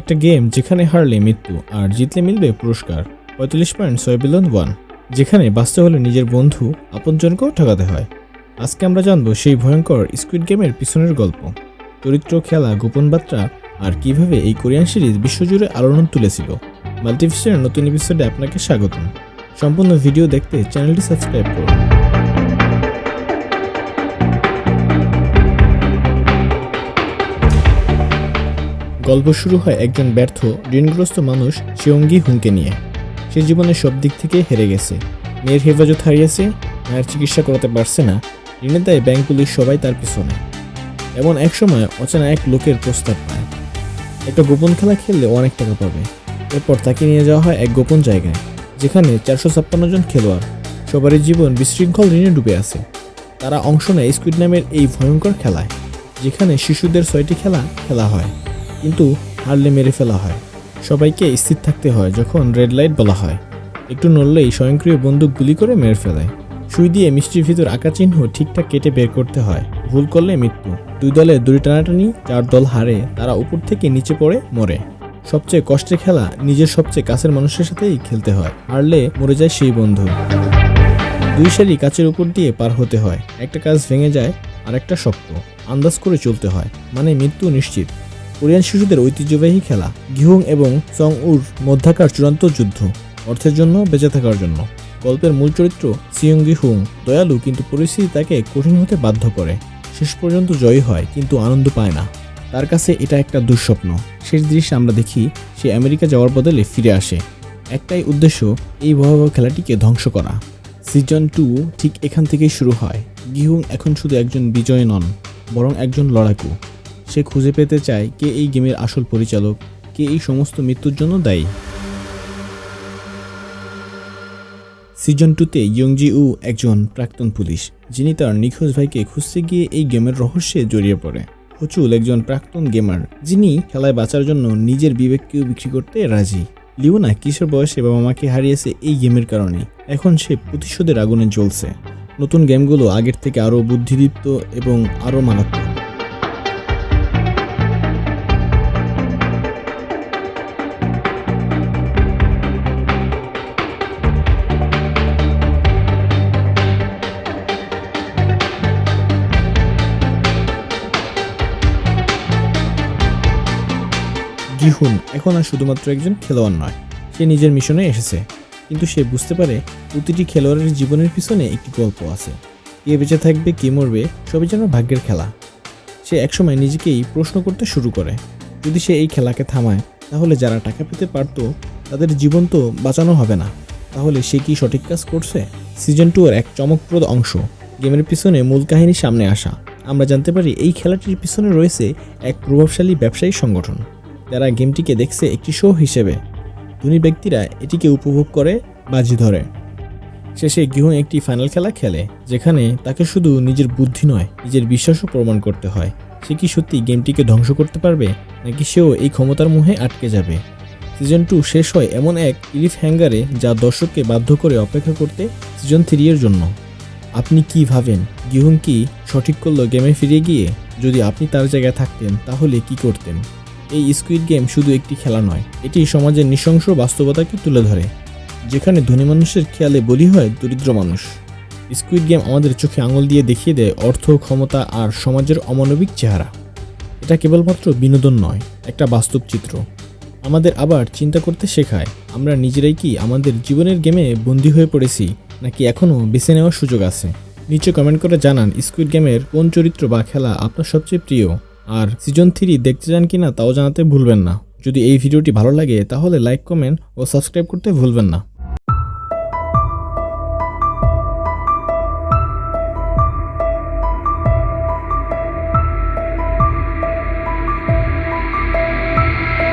একটা গেম যেখানে হারলে মৃত্যু আর জিতলে মিলবে পুরস্কার, পঁয়তাল্লিশ পয়েন্ট ছয় বিলিয়ন ওয়ান, যেখানে বাঁচতে হলে নিজের বন্ধু আপনজনকেও ঠকাতে হয়। আজকে আমরা জানব সেই ভয়ঙ্কর স্কুইড গেমের পিছনের গল্প, চরিত্র, খেলা, গোপন বার্তা আর কীভাবে এই কোরিয়ান সিরিজ বিশ্বজুড়ে আলোড়ন তুলেছিল। মাল্টিভিশনের নতুন এপিসোডে আপনাকে স্বাগতম। সম্পূর্ণ ভিডিও দেখতে চ্যানেলটি সাবস্ক্রাইব করুন। গল্প শুরু হয় একজন ব্যর্থ, ঋণগ্রস্ত মানুষ শিয়ঙ্গি হুংকে নিয়ে। সে জীবনের সব দিক থেকে হেরে গেছে। মেয়ের হেফাজত হারিয়েছে, মায়ের চিকিৎসা করাতে পারছে না। ঋণের দায় ব্যাংক, পুলিশ সবাই তার পিছনে। এমন এক সময় অচেনা এক লোকের প্রস্তাব পায়। একটা গোপন খেলা খেললে অনেক টাকা পাবে। এরপর তাকে নিয়ে যাওয়া হয় এক গোপন জায়গায়, যেখানে চারশো ছাপ্পান্ন জন খেলোয়াড়। সবারই জীবন বিশৃঙ্খল ঋণে ডুবে আছে। তারা অংশ নেয় স্কুইড নামের এই ভয়ঙ্কর খেলায়, যেখানে শিশুদের ছয়টি খেলা খেলা হয়। কিন্তু হারলে মেরে ফেলা হয়। সবাইকে স্থির থাকতে হয় যখন রেড লাইট বলা হয়। একটু নড়লেই স্বয়ংক্রিয় বন্দুক গুলি করে মেরে ফেলায় সুই দিয়ে মিষ্টির ভিতর আঁকা চিহ্ন ঠিকঠাক কেটে বের করতে হয়। ভুল করলে মৃত্যু। দুই দলে দুই টানাটানি যার দল হারে, তারা উপর থেকে নিচে পড়ে, মরে। সবচেয়ে কষ্টের খেলা নিজের সবচেয়ে কাছের মানুষের সাথেই খেলতে হয়। হারলে মরে যায় সেই বন্ধু। দুই সারি কাচের উপর দিয়ে পার হতে হয়। একটা কাজ ভেঙে যায় আর একটা শক্ত। আন্দাজ করে চলতে হয়। মানে মৃত্যু নিশ্চিত। কোরিয়ান শিশুদের ঐতিহ্যবাহী খেলা, গিহুং এবং চং উর মধ্যাকার চূড়ান্ত যুদ্ধ, অর্থের জন্য বেঁচে থাকার জন্য। গল্পের মূল চরিত্র সিয়ঙ্গি হুং দয়ালু কিন্তু পরিস্থিতি তাকে কঠিন হতে বাধ্য করে। শেষ পর্যন্ত জয়ী হয়, কিন্তু আনন্দ পায় না। তার কাছে এটা একটা দুঃস্বপ্ন। শেষ দৃশ্যে আমরা দেখি, সে আমেরিকা যাওয়ার বদলে ফিরে আসে। একটাই উদ্দেশ্য, এই ভয়াবহ খেলাটিকে ধ্বংস করা। সিজন টু ঠিক এখান থেকেই শুরু হয়। গিহুং এখন শুধু একজন বিজয় নন, বরং একজন লড়াকু। সে খুঁজে পেতে চায় কে এই গেমের আসল পরিচালক, কে এই সমস্ত মৃত্যুর জন্য দায়ী। সিজন টুতে ইয়ংজি উ একজন প্রাক্তন পুলিশ, যিনি তার নিখোঁজ ভাইকে খুঁজতে গিয়ে এই গেমের রহস্যে জড়িয়ে পড়ে। হচুল একজন প্রাক্তন গেমার, যিনি খেলায় বাঁচার জন্য নিজের বিবেককেও বিক্রি করতে রাজি। লিওনা কিশোর বয়সে বাবা মাকে হারিয়েছে এই গেমের কারণে, এখন সে প্রতিশোধের আগুনে জ্বলছে। নতুন গেমগুলো আগের থেকে আরও বুদ্ধিদীপ্ত এবং আরও মারাত্মক। গিহুন এখন আর শুধুমাত্র একজন খেলোয়াড় নয়, সে নিজের মিশনে এসেছে। কিন্তু সে বুঝতে পারে প্রতিটি খেলোয়াড়ের জীবনের পিছনে একটি গল্প আছে। কে বেঁচে থাকবে, কে মরবে, সবই যেন ভাগ্যের খেলা। সে একসময় নিজেকেই প্রশ্ন করতে শুরু করে। যদি সে এই খেলাকে থামায়, তাহলে যারা টাকা পেতে পারত, তাদের জীবন তো বাঁচানো হবে না। তাহলে সে কি সঠিক কাজ করছে? সিজন টু এর এক চমকপ্রদ অংশ, গেমের পিছনে মূল কাহিনী সামনে আসা। আমরা জানতে পারি এই খেলাটির পিছনে রয়েছে এক প্রভাবশালী ব্যবসায়ী সংগঠন। যারা গেমটিকে দেখছে একটি শো হিসেবে। ধনী ব্যক্তিরা এটিকে উপভোগ করে, বাজি ধরে। শেষে গৃহ একটি ফাইনাল খেলা খেলে, যেখানে তাকে শুধু নিজের বুদ্ধি নয়, নিজের বিশ্বাসও প্রমাণ করতে হয়। সে কি সত্যি গেমটিকে ধ্বংস করতে পারবে, নাকি সেও এই ক্ষমতার মুহে আটকে যাবে? সিজন টু শেষ হয় এমন এক ইলিফ হ্যাঙ্গারে, যা দর্শককে বাধ্য করে অপেক্ষা করতে সিজন থ্রি এর জন্য। আপনি কি ভাবেন, গিহুম কি সঠিক করল গেমে ফিরে গিয়ে? যদি আপনি তার জায়গায় থাকতেন, তাহলে কি করতেন? এই স্কুইড গেম শুধু একটি খেলা নয়, এটি সমাজের নৃশংস বাস্তবতাকে তুলে ধরে, যেখানে ধনী মানুষের খেয়ালে বলি হয় দরিদ্র মানুষ। স্কুইড গেম আমাদের চোখে আঙুল দিয়ে দেখিয়ে দেয় অর্থ, ক্ষমতা আর সমাজের অমানবিক চেহারা। এটা কেবলমাত্র বিনোদন নয়, একটা বাস্তব চিত্র। আমাদের আবার চিন্তা করতে শেখায়, আমরা নিজেরাই কি আমাদের জীবনের গেমে বন্দী হয়ে পড়েছি, নাকি এখনও বেছে নেওয়ার সুযোগ আছে? নিচে কমেন্ট করে জানান স্কুইড গেমের কোন চরিত্র বা খেলা আপনার সবচেয়ে প্রিয়। আর সিজন থ্রি দেখতে চান কি না তাও জানাতে ভুলবেন না। যদি এই ভিডিওটি ভালো লাগে, তাহলে লাইক কমেন্ট ও সাবস্ক্রাইব করতে ভুলবেন না।